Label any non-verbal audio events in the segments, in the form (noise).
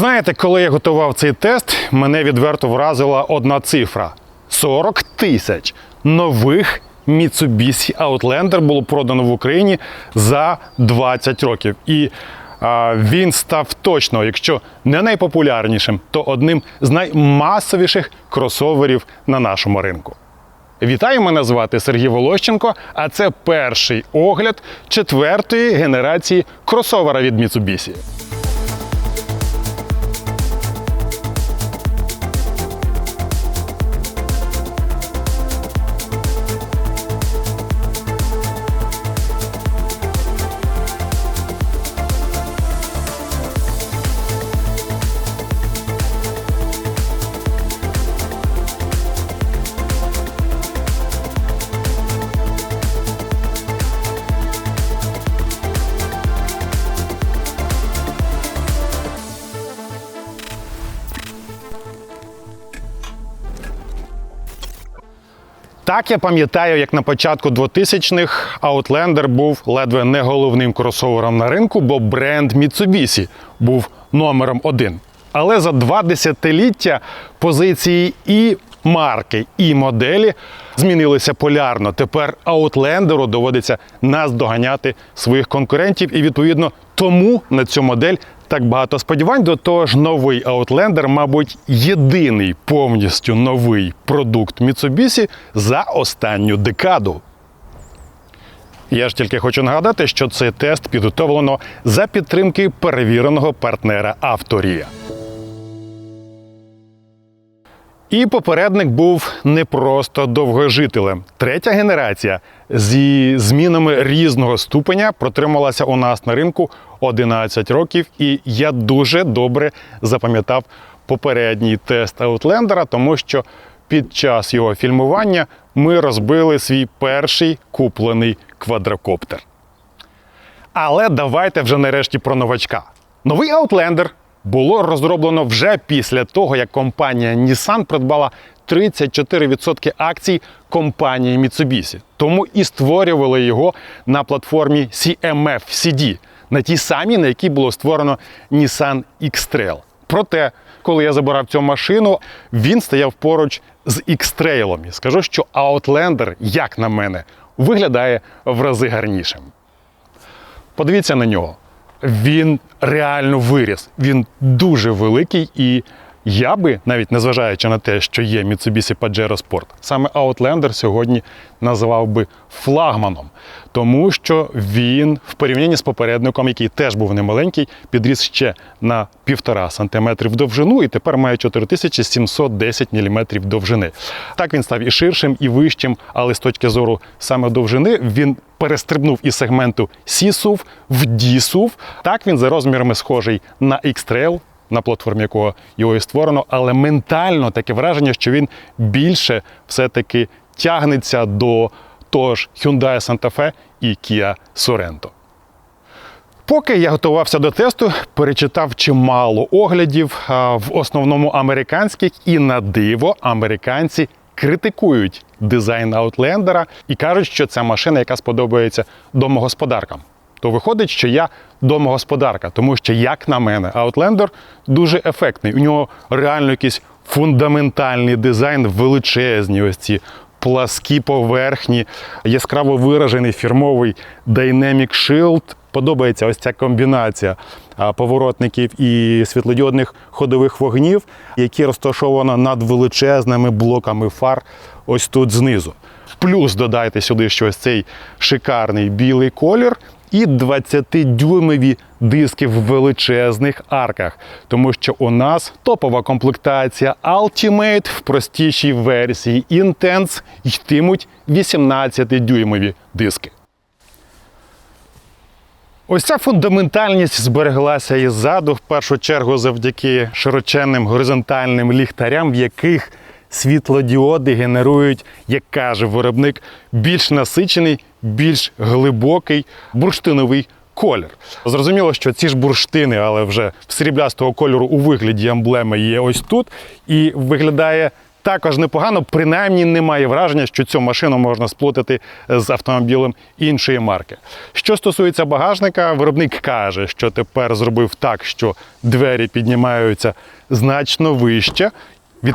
Знаєте, коли я готував цей тест, мене відверто вразила одна цифра: 40 тисяч нових Mitsubishi Outlander було продано в Україні за 20 років. І а, він став точно, якщо не найпопулярнішим, то одним з наймасовіших кросоверів на нашому ринку. Вітаю, мене звати Сергій Волощенко, а це перший огляд четвертої генерації кросовера від Mitsubishi. Так я пам'ятаю, як на початку 2000-х Outlander був ледве не головним кросовером на ринку, бо бренд Mitsubishi був номером один. Але за два десятиліття позиції і марки, і моделі змінилися полярно. Тепер Outlanderу доводиться наздоганяти своїх конкурентів, і відповідно тому на цю модель так багато сподівань. До того ж, новий Outlander, мабуть, єдиний повністю новий продукт Mitsubishi за останню декаду. Я ж тільки хочу нагадати, що цей тест підготовлено за підтримки перевіреного партнера Авторія. І попередник був не просто довгожителем. Третя генерація зі змінами різного ступеня протрималася у нас на ринку 11 років, і я дуже добре запам'ятав попередній тест Аутлендера, тому що під час його фільмування ми розбили свій перший куплений квадрокоптер. Але давайте вже нарешті про новачка. Новий Outlander було розроблено вже після того, як компанія Nissan придбала 34% акцій компанії Mitsubishi. Тому і створювали його на платформі CMF CD, на тій самій, на якій було створено Nissan X-Trail. Проте, коли я забирав цю машину, він стояв поруч з X-Trail. І скажу, що Outlander, як на мене, виглядає в рази гарнішим. Подивіться на нього. Він реально виріс. Він дуже великий і я би, навіть незважаючи на те, що є Mitsubishi Pajero Sport, саме Outlander сьогодні називав би флагманом, тому що він в порівнянні з попередником, який теж був немаленький, підріс ще на півтора сантиметрів довжину і тепер має 4710 мм довжини. Так він став і ширшим, і вищим, але з точки зору саме довжини він перестрибнув із сегменту C-SUV в D-SUV. Так він за розмірами схожий на X-Trail, на платформі якого його і створено, але ментально таке враження, що він більше все-таки тягнеться до того ж Hyundai Santa Fe і Kia Sorento. Поки я готувався до тесту, перечитав чимало оглядів, в основному американських, і на диво американці критикують дизайн Аутлендера і кажуть, що це машина, яка сподобається домогосподаркам. То виходить, що я домогосподарка, тому що, як на мене, Outlander дуже ефектний. У нього реально якийсь фундаментальний дизайн, величезні ось ці пласкі поверхні, яскраво виражений фірмовий Dynamic Shield. Подобається ось ця комбінація поворотників і світлодіодних ходових вогнів, які розташовано над величезними блоками фар ось тут знизу. Плюс додайте сюди ще ось цей шикарний білий колір і 20-дюймові диски в величезних арках, тому що у нас топова комплектація Ultimate в простішій версії Intense йтимуть 18-дюймові диски. Ось ця фундаментальність збереглася і ззаду, в першу чергу, завдяки широченним горизонтальним ліхтарям, в яких світлодіоди генерують, як каже виробник, більш насичений, більш глибокий бурштиновий колір. Зрозуміло, що ці ж бурштини, але вже сріблястого кольору у вигляді емблеми є ось тут, і виглядає також непогано, принаймні немає враження, що цю машину можна сплутати з автомобілем іншої марки. Що стосується багажника, виробник каже, що тепер зробив так, що двері піднімаються значно вище. Від...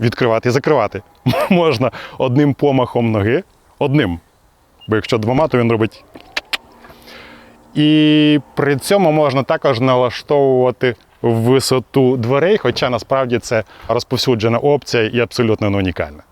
Відкривати і закривати (laughs) можна одним помахом ноги. Одним. Бо якщо двома, то він робить. І при цьому можна також налаштовувати висоту дверей, хоча насправді це розповсюджена опція і абсолютно не унікальна.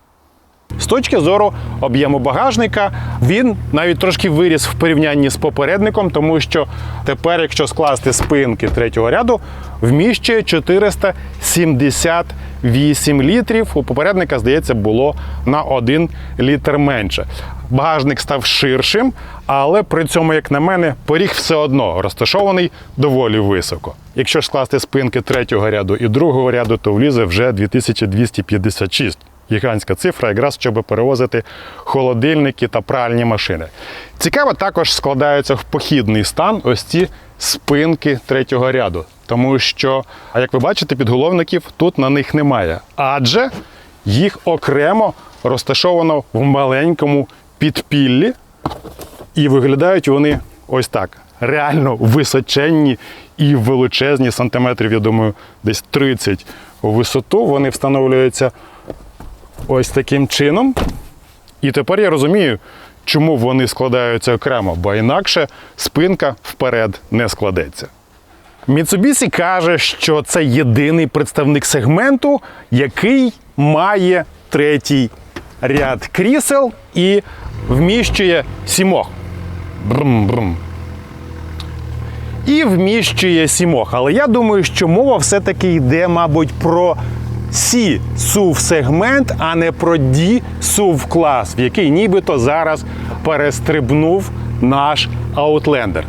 З точки зору об'єму багажника, він навіть трошки виріс в порівнянні з попередником, тому що тепер, якщо скласти спинки третього ряду, вміщує 478 літрів. У попередника, здається, було на 1 літр менше. Багажник став ширшим, але при цьому, як на мене, поріг все одно розташований доволі високо. Якщо ж скласти спинки третього ряду і другого ряду, то влізе вже 2256 гігантська цифра, якраз щоб перевозити холодильники та пральні машини. Цікаво, також складаються в похідний стан ось ці спинки третього ряду, тому що, а як ви бачите, підголовників тут на них немає, адже їх окремо розташовано в маленькому підпіллі, і виглядають вони ось так. Реально височенні і величезні сантиметрів, я думаю, десь 30 у висоту. Вони встановлюються ось таким чином. І тепер я розумію, чому вони складаються окремо, бо інакше спинка вперед не складеться. Mitsubishi каже, що це єдиний представник сегменту, який має третій ряд крісел і вміщує сімох. Брум-брум. І вміщує сімох. Але я думаю, що мова все-таки йде, мабуть, про C SUV сегмент, а не про D SUV клас, в який нібито зараз перестрибнув наш Outlander.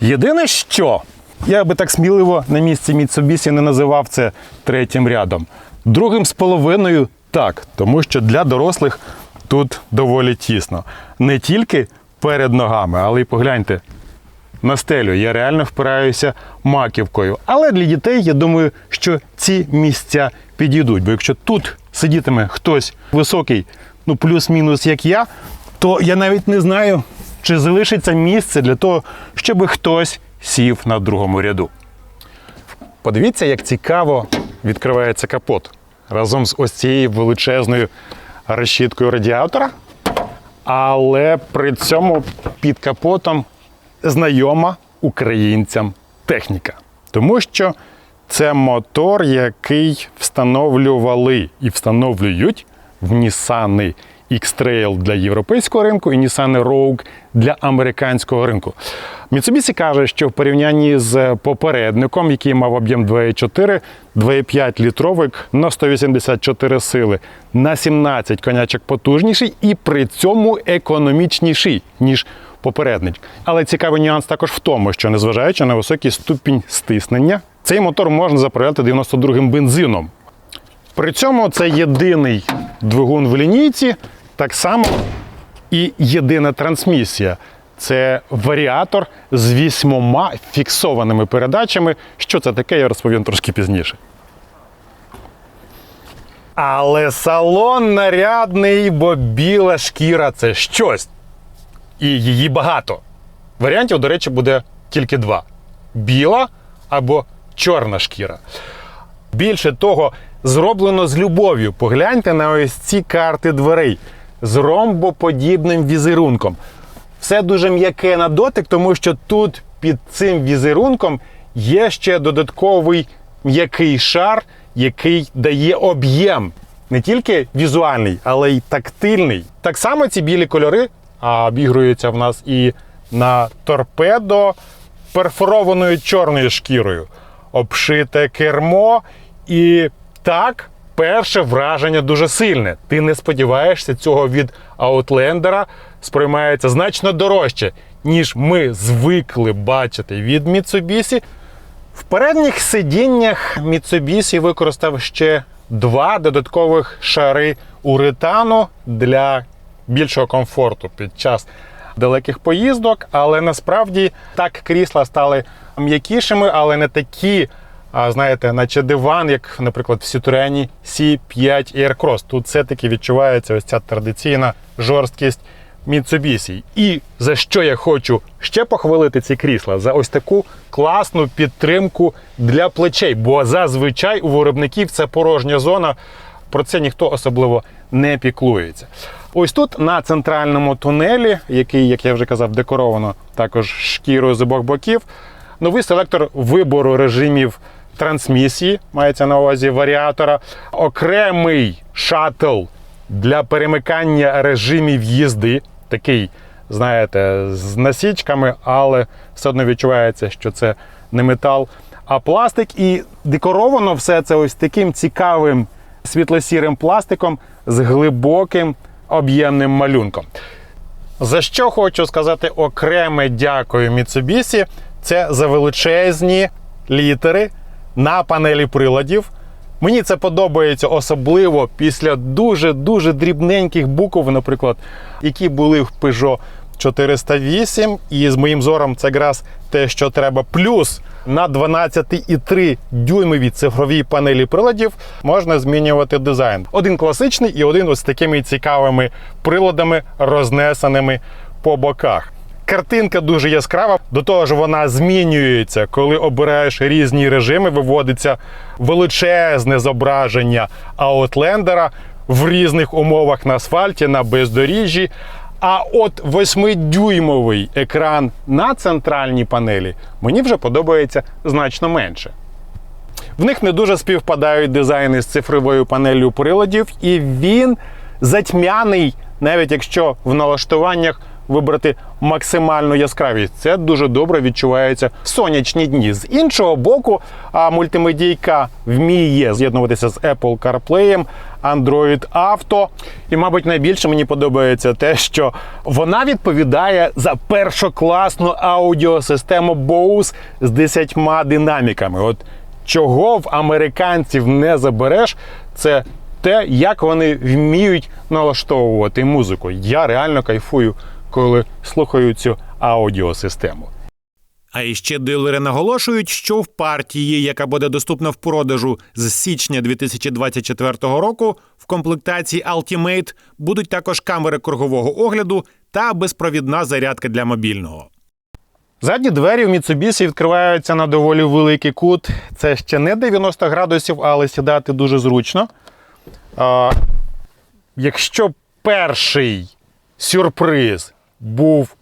Єдине, що я би так сміливо на місці Mitsubishi не називав це третім рядом. Другим з половиною так, тому що для дорослих тут доволі тісно. Не тільки перед ногами, але й погляньте на стелю. Я реально впираюся маківкою. Але для дітей я думаю, що ці місця підійдуть. Бо якщо тут сидітиме хтось високий, ну плюс-мінус як я, то я навіть не знаю, чи залишиться місце для того, щоб хтось сів на другому ряду. Подивіться, як цікаво відкривається капот разом з ось цією величезною решіткою радіатора. Але при цьому під капотом знайома українцям техніка. Тому що це мотор, який встановлювали і встановлюють в Nissan X-Trail для європейського ринку і Nissan Rogue для американського ринку. Mitsubishi каже, що в порівнянні з попередником, який мав об'єм 2,4, 2,5 літровик на 184 сили, на 17 конячок потужніший і при цьому економічніший, ніж попередник. Але цікавий нюанс також в тому, що незважаючи на високий ступінь стиснення, цей мотор можна заправляти 92-м бензином. При цьому це єдиний двигун в лінійці, так само і єдина трансмісія. Це варіатор з вісьмома фіксованими передачами. Що це таке, я розповім трошки пізніше. Але салон нарядний, бо біла шкіра це щось. І її багато. Варіантів, до речі, буде тільки два: біла або чорна шкіра. Більше того, зроблено з любов'ю. Погляньте на ось ці карти дверей з ромбоподібним візерунком. Все дуже м'яке на дотик, тому що тут під цим візерунком є ще додатковий м'який шар, який дає об'єм. Не тільки візуальний, але й тактильний. Так само ці білі кольори а обігруються в нас і на торпедо перфорованою чорною шкірою, обшите кермо. І так, перше враження дуже сильне. Ти не сподіваєшся цього від Аутлендера, сприймається значно дорожче, ніж ми звикли бачити від Mitsubishi. В передніх сидіннях Mitsubishi використав ще два додаткових шари уретану для більшого комфорту під час далеких поїздок, але насправді так крісла стали м'якішими, але не такі знаєте, наче диван, як, наприклад, в Citroen C5 Aircross. Тут все-таки відчувається ось ця традиційна жорсткість Mitsubishi. І за що я хочу ще похвалити ці крісла? За ось таку класну підтримку для плечей. Бо зазвичай у виробників це порожня зона. Про це ніхто особливо не піклується. Ось тут на центральному тунелі, який, як я вже казав, декоровано також шкірою з обох боків, новий селектор вибору режимів трансмісії, мається на увазі варіатора, окремий шатл для перемикання режимів їзди, такий, знаєте, з насічками, але все одно відчувається, що це не метал, а пластик. І декоровано все це ось таким цікавим світло-сірим пластиком з глибоким об'ємним малюнком. За що хочу сказати окреме дякую Mitsubishi, це за величезні літери на панелі приладів. Мені це подобається особливо після дуже-дуже дрібненьких букв, наприклад, які були в Peugeot 408. І з моїм зором це якраз те, що треба. Плюс на 12,3 дюймовій цифровій панелі приладів можна змінювати дизайн. Один класичний і один ось з такими цікавими приладами, рознесеними по боках. Картинка дуже яскрава. До того ж, вона змінюється, коли обираєш різні режими. Виводиться величезне зображення аутлендера в різних умовах на асфальті, на бездоріжжі. А от 8-дюймовий екран на центральній панелі мені вже подобається значно менше. В них не дуже співпадають дизайни з цифровою панелью приладів, і він затьмяний, навіть якщо в налаштуваннях вибрати максимальну яскравість. Це дуже добре відчувається в сонячні дні. З іншого боку, мультимедійка вміє з'єднуватися з Apple CarPlay, Android Auto. І, мабуть, найбільше мені подобається те, що вона відповідає за першокласну аудіосистему Bose з 10 динаміками. От чого в американців не забереш, це те, як вони вміють налаштовувати музику. Я реально кайфую, коли слухаю цю аудіосистему. А іще дилери наголошують, що в партії, яка буде доступна в продажу з січня 2024 року, в комплектації Ultimate будуть також камери кругового огляду та безпровідна зарядка для мобільного. Задні двері в Mitsubishi відкриваються на доволі великий кут. Це ще не 90 градусів, але сідати дуже зручно. А, якщо перший сюрприз був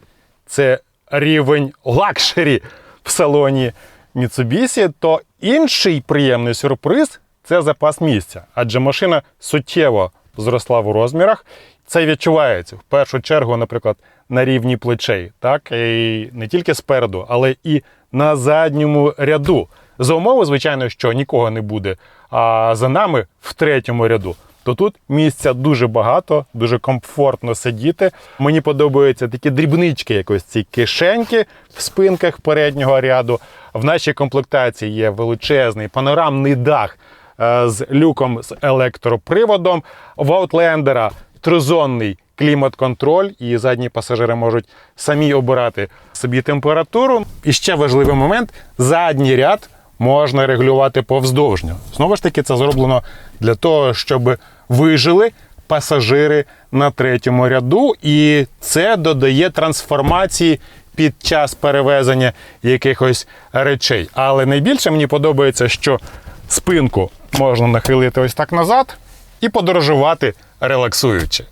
це рівень лакшері в салоні Mitsubishi, то інший приємний сюрприз це запас місця. Адже машина суттєво зросла в розмірах. Це відчувається в першу чергу, наприклад, на рівні плечей, так і не тільки спереду, але і на задньому ряду. За умови, звичайно, що нікого не буде. А за нами в третьому ряду. То тут місця дуже багато, дуже комфортно сидіти. Мені подобаються такі дрібнички, якось ці кишеньки в спинках переднього ряду. В нашій комплектації є величезний панорамний дах е, з люком з електроприводом. В Outlander тризонний клімат-контроль, і задні пасажири можуть самі обирати собі температуру. І ще важливий момент: задній ряд можна регулювати повздовжньо. Знову ж таки, це зроблено для того, щоб вижили пасажири на третьому ряду, і це додає трансформації під час перевезення якихось речей. Але найбільше мені подобається, що спинку можна нахилити ось так назад і подорожувати релаксуючи.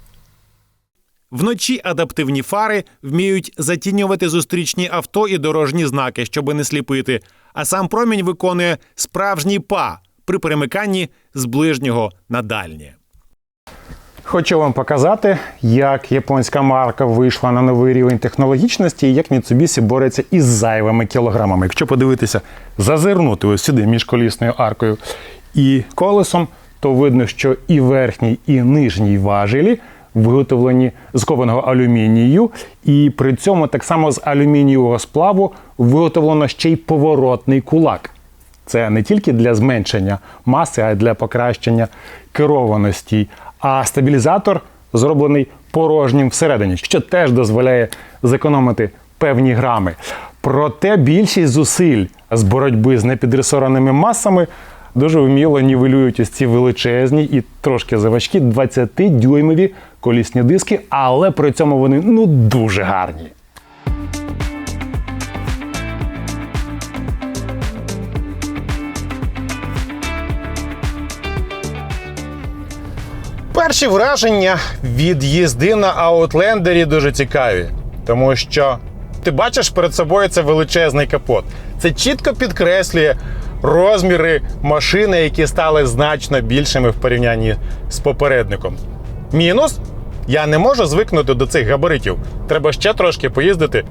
Вночі адаптивні фари вміють затінювати зустрічні авто і дорожні знаки, щоби не сліпити. А сам промінь виконує справжній па при перемиканні з ближнього на дальнє. Хочу вам показати, як японська марка вийшла на новий рівень технологічності і як Mitsubishi бореться із зайвими кілограмами. Якщо подивитися, зазирнути ось сюди між колісною аркою і колесом, то видно, що і верхній, і нижній важелі виготовлені з кованого алюмінію, і при цьому так само з алюмінієвого сплаву виготовлено ще й поворотний кулак. Це не тільки для зменшення маси, а й для покращення керованості. А стабілізатор зроблений порожнім всередині, що теж дозволяє зекономити певні грами. Проте більшість зусиль з боротьби з непідресореними масами дуже вміло нівелюють ось ці величезні і трошки заважкі 20-дюймові колісні диски, але при цьому вони ну дуже гарні. Перші враження від їзди на Аутлендері дуже цікаві, тому що ти бачиш перед собою це величезний капот. Це чітко підкреслює розміри машини, які стали значно більшими в порівнянні з попередником. Мінус я не можу звикнути до цих габаритів. Треба ще трошки поїздити.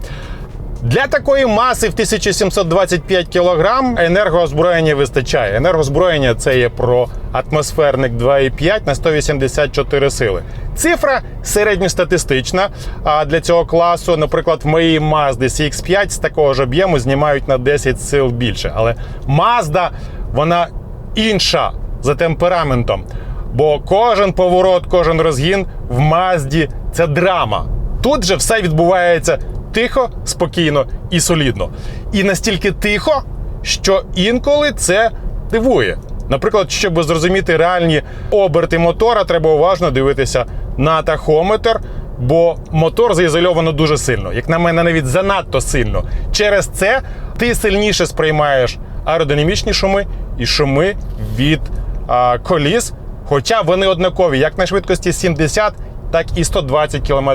Для такої маси в 1725 кг енергоозброєння вистачає. Енергозброєння це є про атмосферник 2,5 на 184 сили. Цифра середньостатистична. А для цього класу, наприклад, в моїй Mazda CX5 з такого ж об'єму знімають на 10 сил більше. Але Mazda, вона інша за темпераментом. Бо кожен поворот, кожен розгін в Мазді це драма. Тут же все відбувається тихо, спокійно і солідно. І настільки тихо, що інколи це дивує. Наприклад, щоб зрозуміти реальні оберти мотора, треба уважно дивитися на тахометр, бо мотор заізольовано дуже сильно. Як на мене, навіть занадто сильно. Через це ти сильніше сприймаєш аеродинамічні шуми і шуми від а, коліс, хоча вони однакові як на швидкості 70, так і 120 км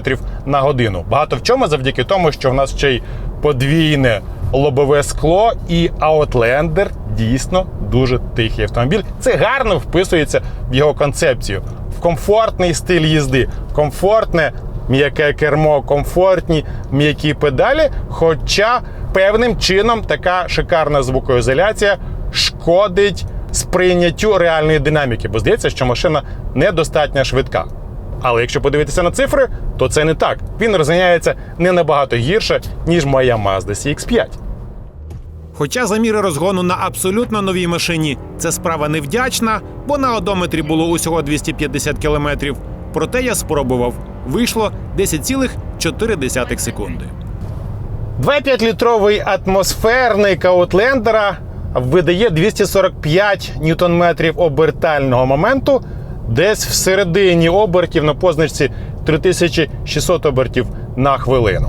на годину. Багато в чому завдяки тому, що в нас ще й подвійне лобове скло, і Outlander дійсно дуже тихий автомобіль. Це гарно вписується в його концепцію, в комфортний стиль їзди, комфортне м'яке кермо, комфортні м'які педалі. Хоча певним чином така шикарна звукоізоляція шкодить сприйняттю реальної динаміки, бо здається, що машина недостатньо швидка. Але якщо подивитися на цифри, то це не так. Він розганяється не набагато гірше, ніж моя Mazda CX-5. Хоча заміри розгону на абсолютно новій машині це справа невдячна, бо на одометрі було усього 250 кілометрів. Проте я спробував. Вийшло 10,4 секунди. 2,5-літровий атмосферник Аутлендера видає 245 ньютон-метрів обертального моменту, десь в середині обертів на позначці 3600 обертів на хвилину.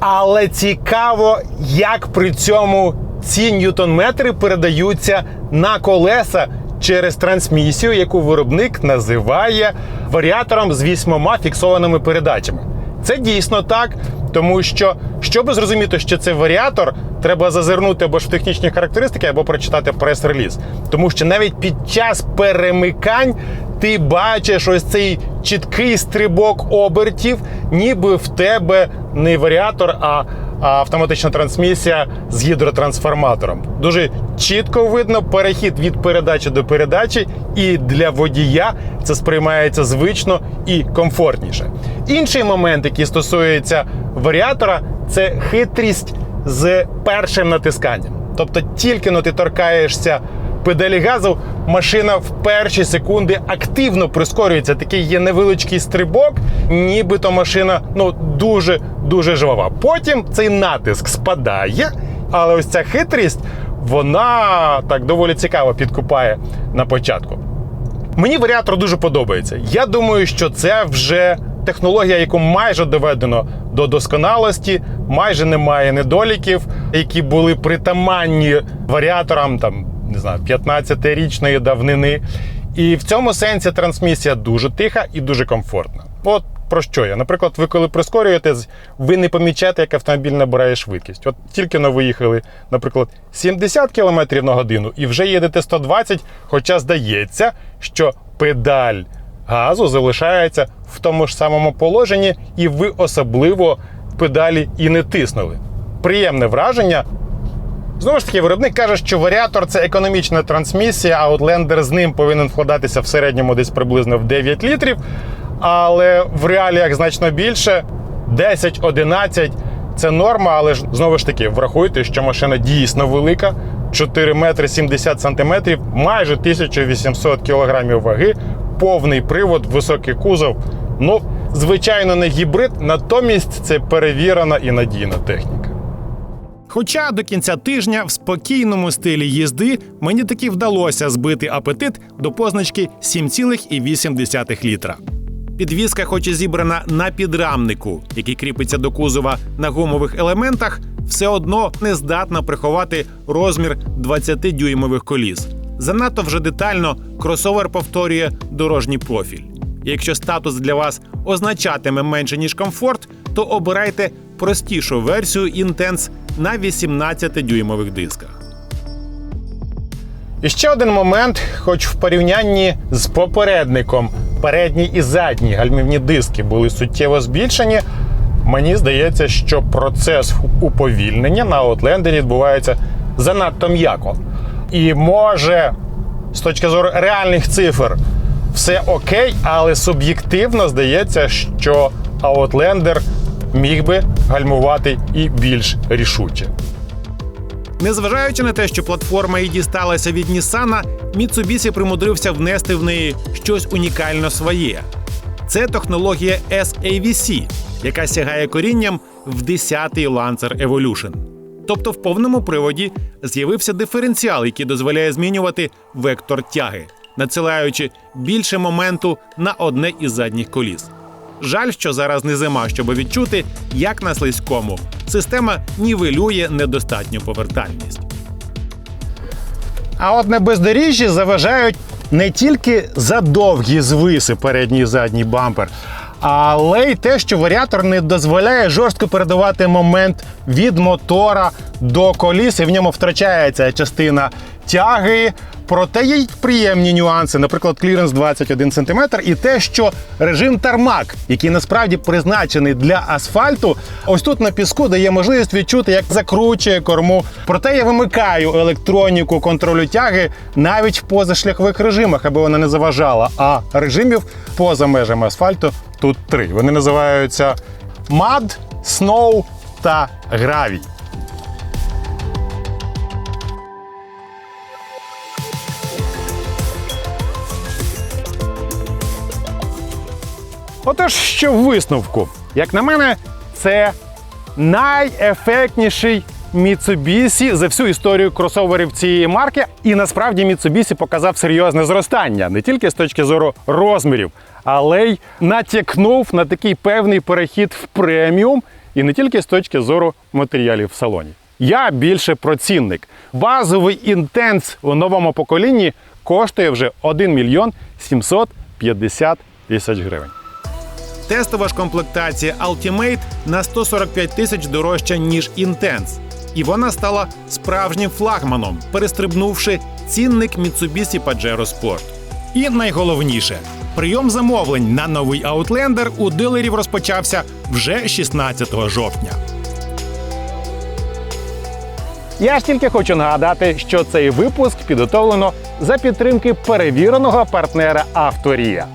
Але цікаво, як при цьому ці ньютон-метри передаються на колеса через трансмісію, яку виробник називає варіатором з вісьмома фіксованими передачами. Це дійсно так, тому що, щоб зрозуміти, що це варіатор, треба зазирнути або ж в технічні характеристики, або прочитати прес-реліз. Тому що навіть під час перемикань ти бачиш ось цей чіткий стрибок обертів, ніби в тебе не варіатор, а автоматична трансмісія з гідротрансформатором. Дуже чітко видно перехід від передачі до передачі, і для водія це сприймається звично і комфортніше. Інший момент, який стосується варіатора, це хитрість з першим натисканням. Тобто, тільки но ти торкаєшся педалі газу, машина в перші секунди активно прискорюється. Такий є невеличкий стрибок, нібито машина ну дуже дуже жвава. Потім цей натиск спадає, але ось ця хитрість вона так доволі цікаво підкупає на початку. Мені варіатор дуже подобається. Я думаю, що це вже технологія, яку майже доведено до досконалості, майже немає недоліків, які були притаманні варіаторам там не знаю 15-річної давнини. І в цьому сенсі трансмісія дуже тиха і дуже комфортна. От про що я? Наприклад, ви коли прискорюєтесь, ви не помічаєте, як автомобіль набирає швидкість. От тільки но виїхали, наприклад, 70 км на годину і вже їдете 120, хоча здається, що педаль газу залишається в тому ж самому положенні, і ви особливо педалі і не тиснули. Приємне враження. Знову ж таки, виробник каже, що варіатор це економічна трансмісія, а Outlander з ним повинен вкладатися в середньому десь приблизно в 9 літрів. Але в реаліях значно більше 10-11 це норма, але ж знову ж таки, врахуйте, що машина дійсно велика. 4 метри 70 сантиметрів, майже 1800 кілограмів ваги, повний привод, високий кузов. Ну, звичайно, не гібрид, натомість це перевірена і надійна техніка. Хоча до кінця тижня в спокійному стилі їзди мені таки вдалося збити апетит до позначки 7,8 літра. Підвізка, хоч і зібрана на підрамнику, який кріпиться до кузова на гумових елементах, все одно не здатна приховати розмір 20-дюймових коліс. Занадто вже детально кросовер повторює дорожній профіль. Якщо статус для вас означатиме менше ніж комфорт, то обирайте простішу версію Intense на 18-дюймових дисках. І ще один момент, хоч в порівнянні з попередником, передні і задні гальмівні диски були суттєво збільшені. Мені здається, що процес уповільнення на Outlander відбувається занадто м'яко. І може, з точки зору реальних цифр, все окей, але суб'єктивно здається, що Outlander міг би гальмувати і більш рішуче. Незважаючи на те, що платформа і дісталася від Нісана, Mitsubishi примудрився внести в неї щось унікально своє. Це технологія SAVC, яка сягає корінням в 10-й Lancer Evolution. Тобто в повному приводі з'явився диференціал, який дозволяє змінювати вектор тяги, надсилаючи більше моменту на одне із задніх коліс. Жаль, що зараз не зима, щоб відчути, як на слизькому система нівелює недостатню повертальність. А от на бездоріжжі заважають не тільки задовгі звиси передній і задній бампер, але й те, що варіатор не дозволяє жорстко передавати момент від мотора до коліс, і в ньому втрачається частина тяги. Проте є приємні нюанси, наприклад, кліренс 21 см, і те, що режим тармак, який насправді призначений для асфальту, ось тут на піску дає можливість відчути, як закручує корму. Проте я вимикаю електроніку контролю тяги навіть в позашляхових режимах, аби вона не заважала. А режимів поза межами асфальту тут три. Вони називаються MUD, Snow та Gravity. Отож, що в висновку, як на мене, це найефектніший Mitsubishi за всю історію кросоверів цієї марки. І насправді Mitsubishi показав серйозне зростання не тільки з точки зору розмірів, але й натякнув на такий певний перехід в преміум, і не тільки з точки зору матеріалів в салоні. Я більше про цінник. Базовий інтенс у новому поколінні коштує вже 1 мільйон 750 тисяч гривень. Тестова ж комплектація Ultimate на 145 тисяч дорожча, ніж Intense. І вона стала справжнім флагманом, перестрибнувши цінник Mitsubishi Pajero Sport. І найголовніше, прийом замовлень на новий Outlander у дилерів розпочався вже 16 жовтня. Я ж тільки хочу нагадати, що цей випуск підготовлено за підтримки перевіреного партнера Авторія.